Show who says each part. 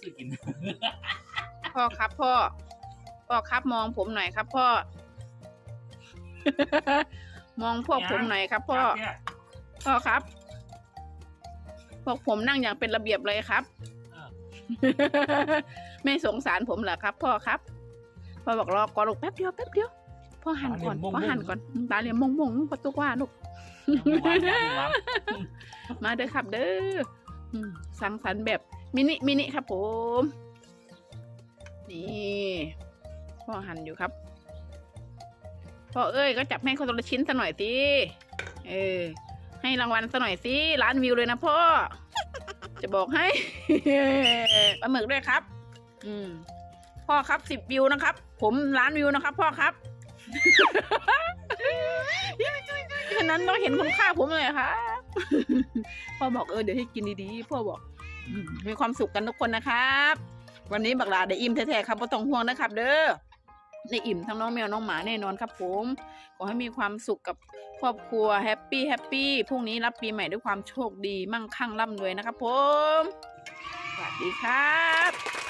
Speaker 1: ซื้อกิน
Speaker 2: พ่อครับพ่อ พ่อครับมองผมหน่อยครับพ่อ มองพวกผมหน่อยครับพ่อ
Speaker 1: เนี่ย
Speaker 2: พ่อครับ พวกผมนั่งอย่างเป็นระเบียบเลยครับ
Speaker 1: เออ
Speaker 2: ไม่สงสารผมเหรอครับ พ่อครับ พ่อบอกรอก่อนลูกแป๊บเดียวแป๊บเดียว พ่อหันก่อน พ่อหันก่อน ตาเหลี่ยมมงมงๆประตูว่าลูก
Speaker 1: วางยางวาง
Speaker 2: มาเด้อครับเด้ออืมสังสรรค์แบบ มินิมินิครับผม นี่พ่อหั่นอยู่ครับ พ่อเอ้ยก็จับให้คนละชิ้นซะหน่อยสิเออ ให้รางวัลซะหน่อยสิล้านวิวเลยนะพ่อ จะบอกให้ปลาหมึกด้วยครับ อืมพ่อครับสิบวิวนะครับ ผมล้านวิวนะครับ พ่อครับฉะนั้นต้องเห็นคุณค่าผมเลยครับพ่อบอกเออเดี๋ยวให้กินดีๆ พ่อบอกอื มีความสุขกันทุกคนนะครับ วันนี้บักลาได้อิ่มแท้ๆครับไ่ต้องห่วงนะครับ เด้อได้อิ่มทั้งน้องแมวน้องหมาแน่นอนครับผมขอให้มีความสุขกับครอบครัวแฮปปี้แฮปปี้พรุ่งนี้รับปีใหม่ด้วยความโชคดีมั่งคั่งร่ำรวยนะครับผมสวัสดีครับ